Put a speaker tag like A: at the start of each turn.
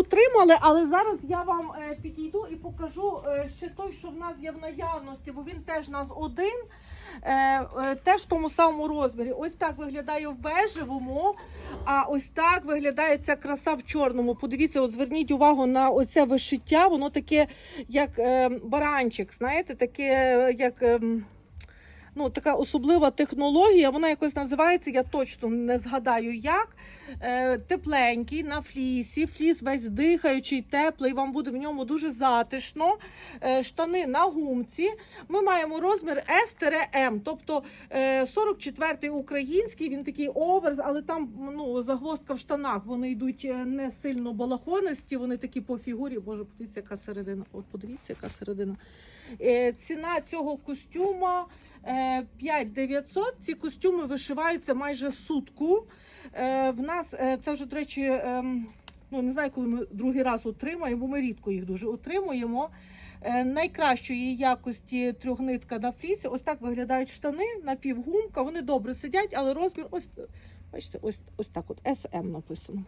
A: утримали, але зараз я вам е, підійду і покажу е, ще той, що в нас є в наявності, бо він теж у нас один. Е, теж в тому самому розмірі. Ось так виглядає в бежевому, а ось так виглядає ця краса в чорному. Подивіться, от зверніть увагу на оце вишиття, воно таке, як баранчик, знаєте, таке, як. Ну, така особлива технологія, вона якось називається, я точно не згадаю як. Е, тепленький на флісі, фліс весь дихаючий, теплий, вам буде в ньому дуже затишно. Е, штани на гумці. Ми маємо розмір S-M, тобто е, 44-й український, він такий оверс, але там ну, загвоздка в штанах. Вони йдуть е, не сильно балахонисті, вони такі по фігурі. Боже, подивіться, яка середина. От подивіться, яка середина. Е, ціна цього костюма е, 5900. Ці костюми вишиваються майже сутку. Е, В нас е, це вже, до речі, ем, ну не знаю, коли ми другий раз отримаємо, бо ми рідко їх дуже отримуємо. Е, Найкращої якості трьохнитка на флісі. Ось так виглядають штани, напівгумка. Вони добре сидять, але розмір ось бачите, ось, ось так от SM написано.